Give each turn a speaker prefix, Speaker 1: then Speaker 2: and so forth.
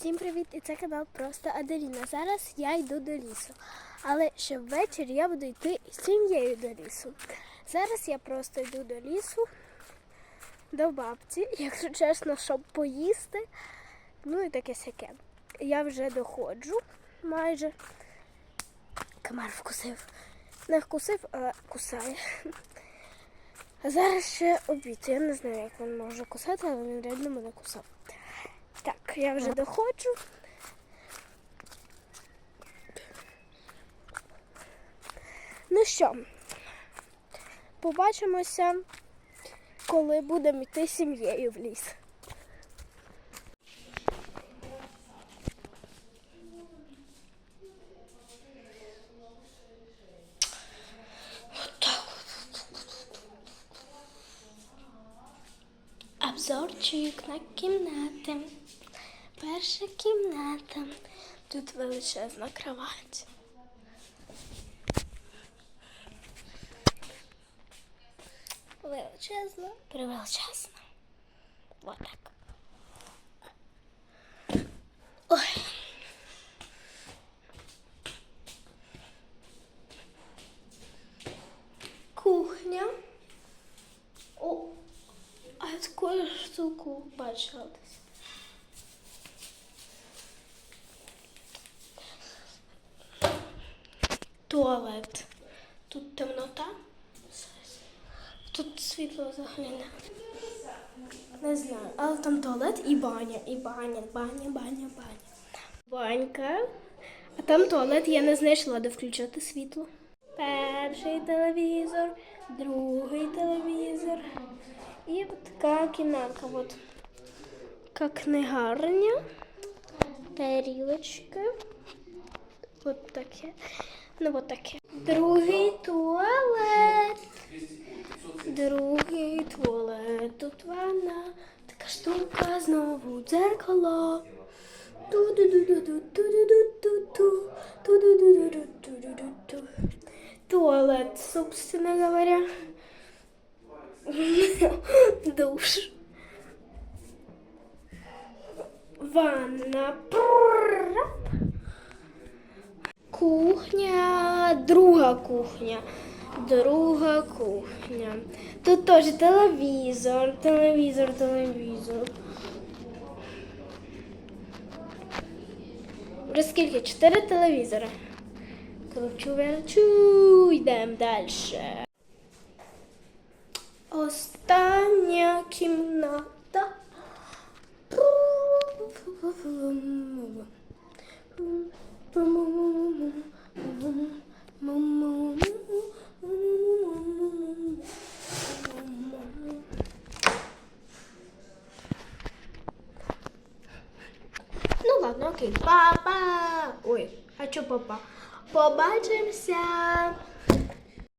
Speaker 1: Всім привіт! І це канал Просто Аделіна. Зараз я йду до лісу. Але ще ввечері я буду йти з сім'єю до лісу. Зараз я просто йду до лісу, до бабці, якщо чесно, щоб поїсти. Ну і таке сяке. Я вже доходжу майже. Комар вкусив. Не вкусив, а кусає. А зараз ще обід. Я не знаю, як він може кусати, але він реально мене кусав. Я вже доходжу. Ну що, побачимося, коли будемо йти сім'єю в ліс. Обзорчик на кімнати. Перша кімната. Тут величезна кровать. Величезна, превеличезна. Вот так. Ой. Кухня. О, а таку штуку бачила десь. Туалет. Тут темнота. Тут світло взагалі не. Знаю, але там туалет і баня, і баня, баня, баня, баня. Банька. А там туалет я не знайшла, де включати світло. Перший телевізор, другий телевізор. І така кімнатка. От. Така книгарня. Тарілочка. От таке. Ну вот таке. Другий туалет. Другий туалет. Тут ванна. Така штука знову дзеркало. Туалет, собственно говоря. Душ. Ванна. Друга кухня. Друга кухня. Тут теж телевізор, телевізор, телевізор. Вже скільки? Чотири телевізори. Кручу, верчу, йдемо далі. Остання кімната. Ну ладно, окей. Папа. Ой, а чо папа? Побачимося.